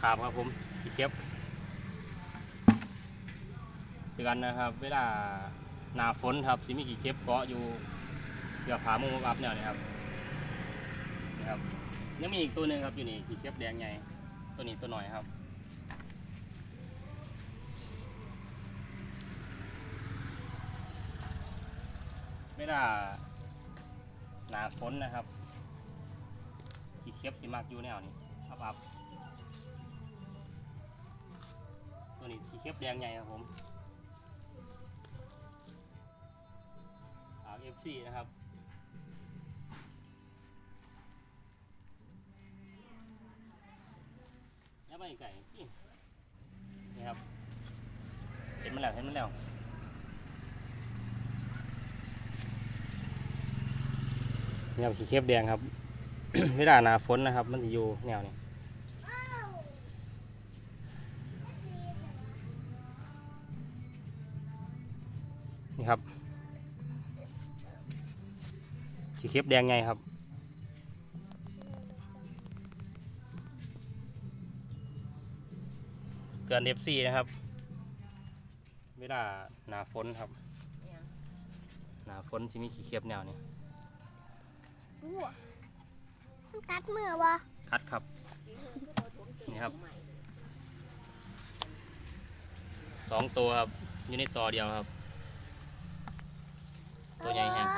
ขาบครับผมขี้เข็บเตือนนะครับ เวลาหนาฝนครับสิมีขี้เข็บเกาะอยู่เกือบผามุมอัพเนี่ยนะครับนะครับยังมีอีกตัวหนึ่งครับอยู่นี่ขี้เข็บแดงใหญ่ตัวนี้ตัวหน่อยครับเวลาหนาฝนนะครับขี้เข็บสิมากอยู่แนวนี้อับอับ ตัวนี้ขี้เข็บแดงใหญ่ครับผมเอฟซีนะครับแล้วไปไก่นี่นี่ครับ เห็นมันแล้วเห็นมันแล้วแนวขี้เข็บแดงครับ เวลาหนาฝนนะครับ มันจะอยู่แนวนี้ นี่ครับขี้เข็บแดงไงครับเกินเอฟซีนะครับ เวลาหนาฝนครับ หนาฝนจะมีขี้เข็บแนวนี้บัวมันกัดมือวะคัดครับ นี่ครับ สองตัวครับ อยู่ในต่อเดียวครับ ตัวใหญ่แห้ง